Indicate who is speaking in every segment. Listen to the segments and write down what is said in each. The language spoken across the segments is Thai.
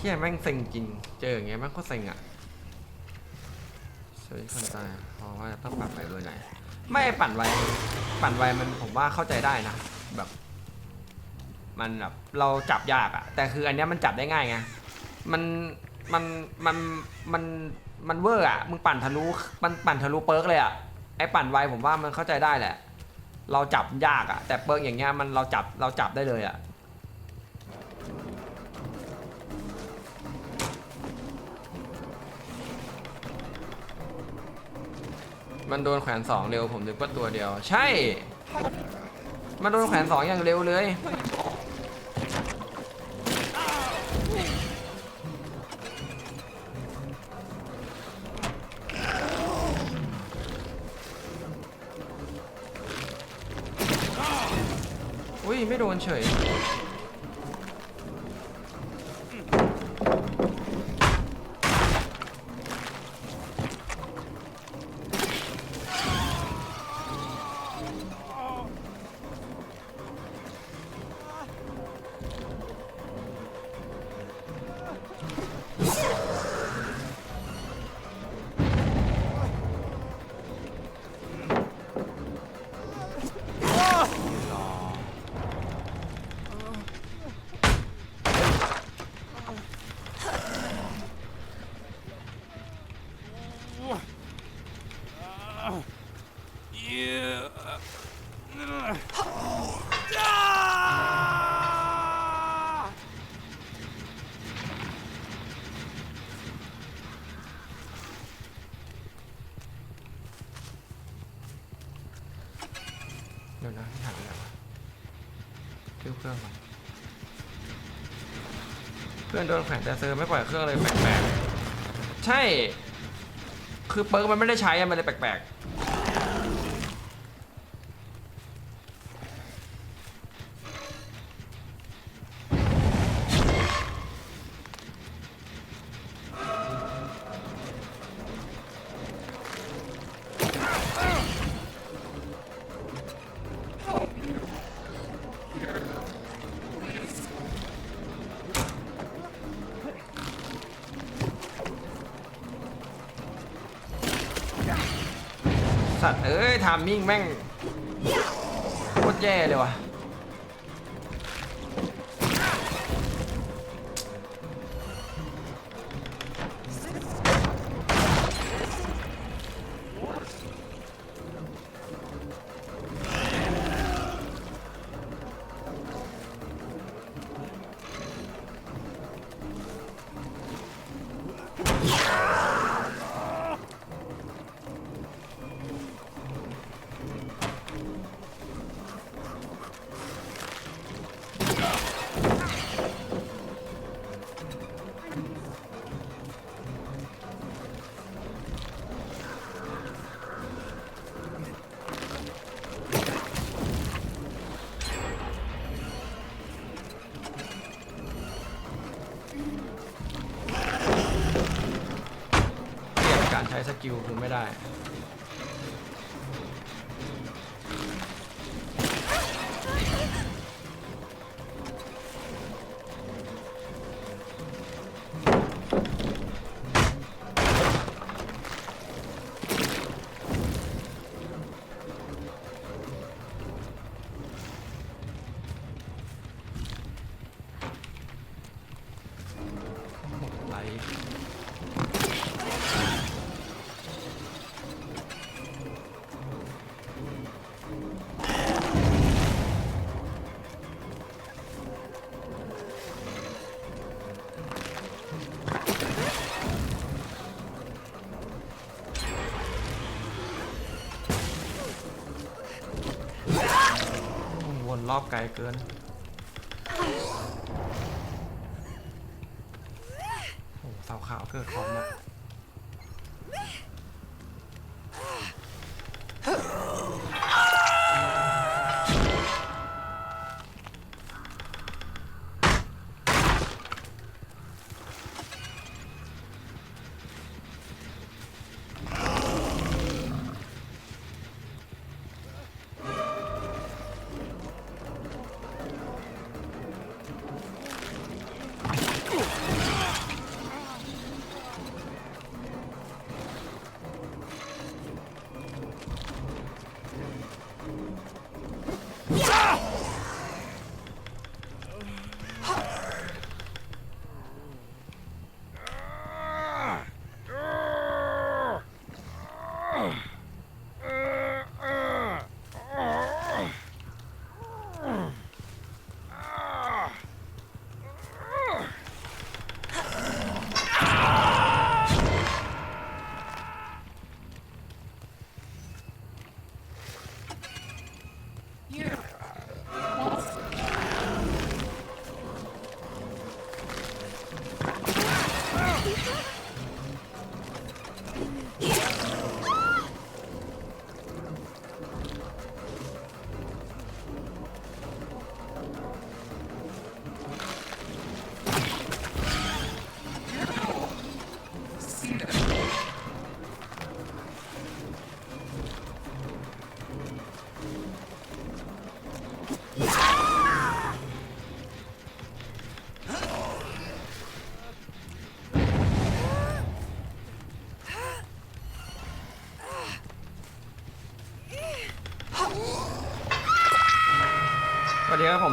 Speaker 1: เฮียแม่งเซ็งจริง เจออย่างเงี้ยแม่งก็เซ็งอะสวิตช์คนตายเพราะว่าต้องปรับไปเบอร์ไหน ไม่ปั่นไวปั่นไวมันผมว่าเข้าใจได้นะแบบ มันแบบเราจับยากอะแต่คืออันเนี้ยมันจับได้ง่ายไงมันมันมันมันมันเวอร์อะมึงปั่นทะลุมันปั่นทะลุเปิร์กเลยอะไอ้ปั่นไวผมว่ามันเข้าใจได้แหละ เราจับยากอะแต่เปิร์กอย่างเงี้ยมันเราจับเราจับได้เลยอะ มันโดนแขวนสองเร็วผมนึกว่าตัวเดียว ใช่ มันโดนแขวนสองอย่างเร็วเลย อุ้ยไม่โดนเฉย เดี๋ยวนะหาอะไรวะเชื่อเครื่องก่อนเพื่อนโดนแขวนแต่เซอร์ไม่ปล่อยเครื่องเลยแปลกๆใช่ คือเปิร์กมันไม่ได้ใช้อะมันเลยแปลก สัตว์ เอ้ยทามมิ่งแม่งโคตรแย่เลยว่ะ กิลคือไม่ได้ รอบไกลเกิน โอ้โหสาวขาวเกิดคอมอะ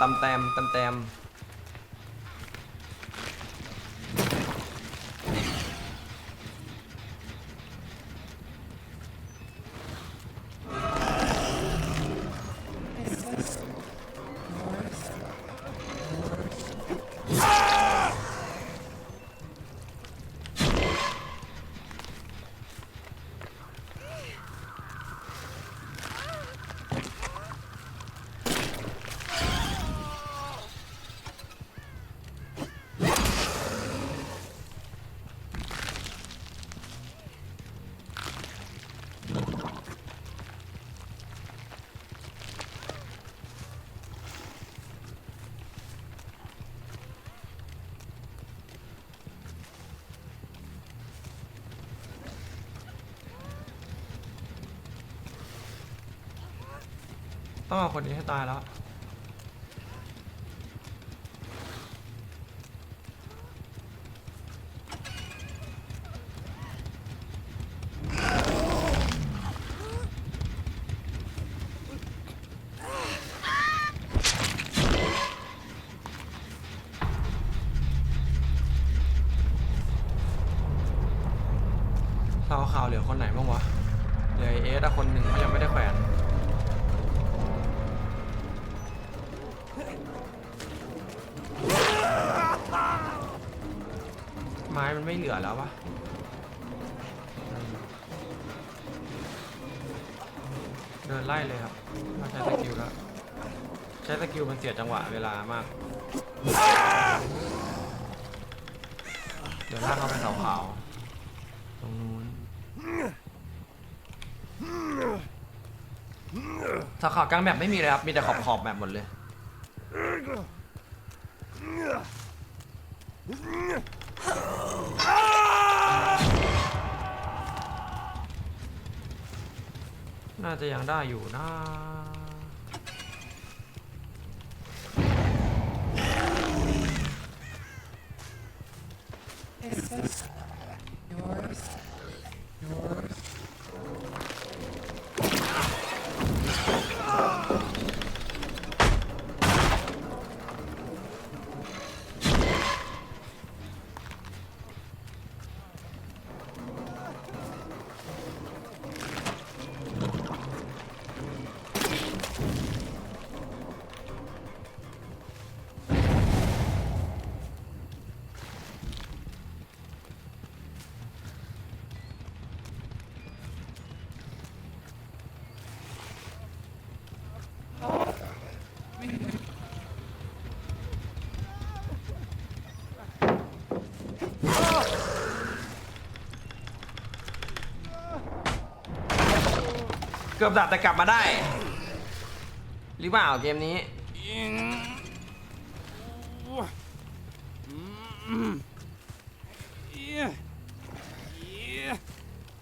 Speaker 1: ตำแตมตำแตม ต้องเอาคนนี้ให้ตายแล้วสาวขาวเหลือคนไหนบ้างวะ เหลือไอ้เอสอะคนหนึ่งเขายังไม่ได้แขวน ไม่เหลือแล้วปะเดินไล่เลยครับไมาใช้สกิลแล้วใช้สกิลมันเสียจังหวะเวลามาก เดี๋ยวลากเข้าไปเสาขาวตรงนู้นเสาขาวกลางแมปไม่มีเลยครับ มีแต่ขอบขอบแมปหมดเลย น่าจะยังได้อยู่นะ เกือบดับแต่กลับมาได้ หรือเปล่าเกมนี้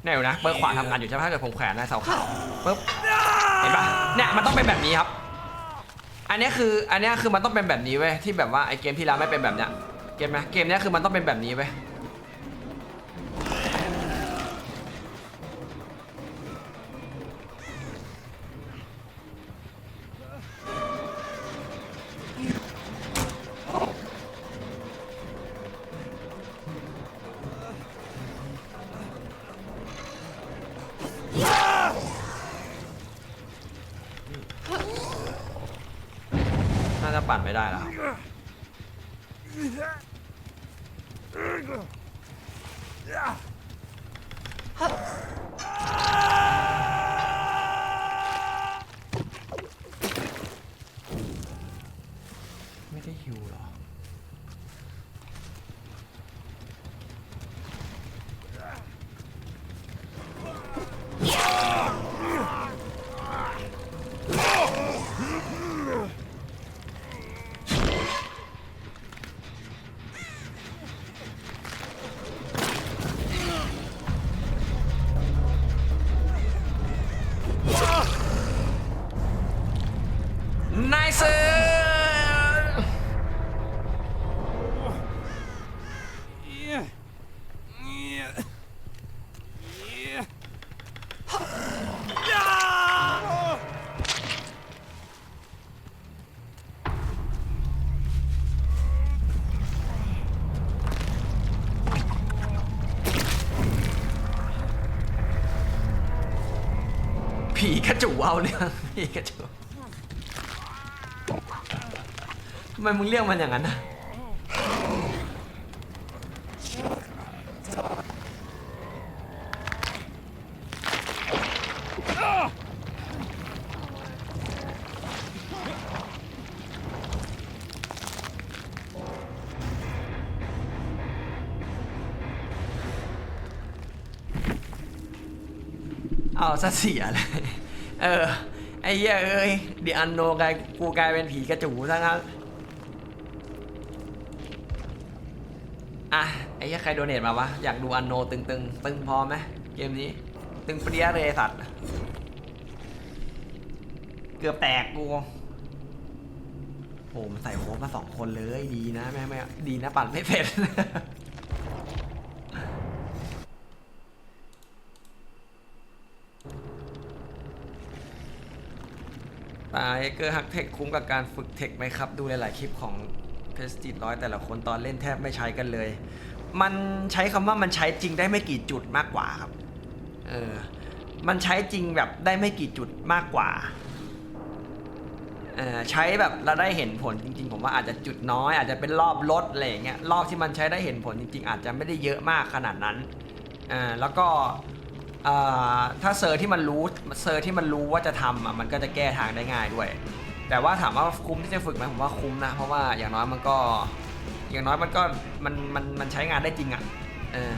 Speaker 1: เนี่ยอยู่นะเปิดขวาทำงานอยู่ใช่ไหมถ้าเกิดผมแขวนในเสาขาวปุ๊บเห็นปะเนี่ยมันต้องเป็นแบบนี้ครับ อันนี้คืออันนี้คือมันต้องเป็นแบบนี้เว้ยที่แบบว่าไอเกมที่แล้วไม่เป็นแบบเนี้ยเกมไหมเกมเนี้ยคือมันต้องเป็นแบบนี้เว้ย ปั่นไม่ได้แล้วครับไผีกระจูเอาเรื่องผีกระจูทำไมมึงเรียกมันอย่างนั้นนะ เอาซะเสียเลย เออ ไอ้เหี้ยเอ้ยดิอันโนกลายกูกลายเป็นผีกระจูซะงั้นอะ ไอ้เหี้ยใครโดเนทมาวะ อยากดูอันโนตึงๆ ตึงพอไหมเกมนี้ ตึงเปรี้ยเลยไอ้สัตว์ เกือบแตกกูโอ้มันใส่โค้ดมาสองคนเลยดีนะแม่ไม่ดีนะปั่นไม่เสร็ จตายเกอร์ฮักเทคคุ้มกับการฝึกเทคไหมครับ ดูหลายๆคลิปของเพสติดร้อยแต่ละคนตอนเล่นแทบไม่ใช้กันเลย มันใช้คำว่ามันใช้จริงได้ไม่กี่จุดมากกว่าครับ เออ มันใช้จริงแบบได้ไม่กี่จุดมากกว่า เออใช้แบบเราได้เห็นผลจริง ๆ ผมว่าอาจจะจุดน้อย อาจจะเป็นรอบลดอะไรอย่างเงี้ย รอบที่มันใช้ได้เห็นผลจริง ๆ อาจจะไม่ได้เยอะมากขนาดนั้น อ่า แล้วก็ อ่าถ้าเซอร์ที่มันรู้เซอร์ที่มันรู้ว่าจะทำอะมันก็จะแก้ทางได้ง่ายด้วย แต่ว่าถามว่าคุ้มที่จะฝึกไหมผมว่าคุ้มนะ เพราะว่าอย่างน้อยมันก็ อย่างน้อยมันก็มันมันมันใช้งานได้จริงอะเออ